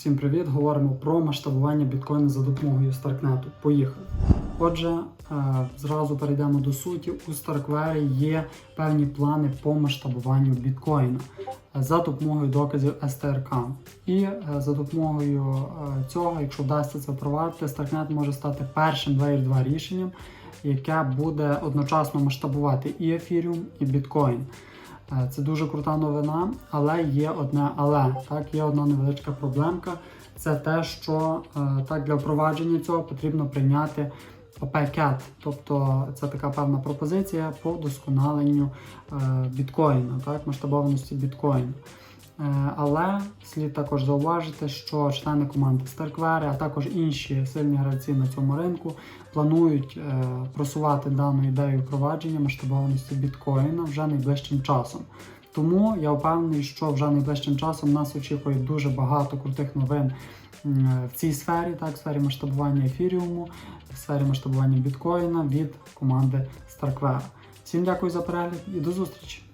Всім привіт! Говоримо про масштабування біткоїна за допомогою Старкнету. Поїхали. Отже, е, зразу перейдемо до суті. У Старквері є певні плани по масштабуванню біткоїна е, за допомогою доказів STRK. І е, за допомогою цього, якщо вдасться це впровадити, Старкнет може стати першим Layer 2 рішенням, яке буде одночасно масштабувати і ефіріум, і біткоін. Е, Це дуже крута новина, але є одне але. Так, є одна невеличка проблемка. Це те, що е, так для впровадження цього потрібно прийняти пакет. тобто це така певна пропозиція по вдосконаленню е, біткоїна, так, масштабованості біткоїна. Е, Але слід також зауважити, що члени команди Старквери, а також інші сильні гравці на цьому ринку планують е, просувати дану ідею впровадження масштабованості біткоїна вже найближчим часом. Тому я впевнений, що вже найближчим часом нас очікує дуже багато крутих новин в цій сфері, так, в сфері масштабування ефіріуму, в сфері масштабування біткоїна від команди Starkware. Всім дякую за перегляд і до зустрічі!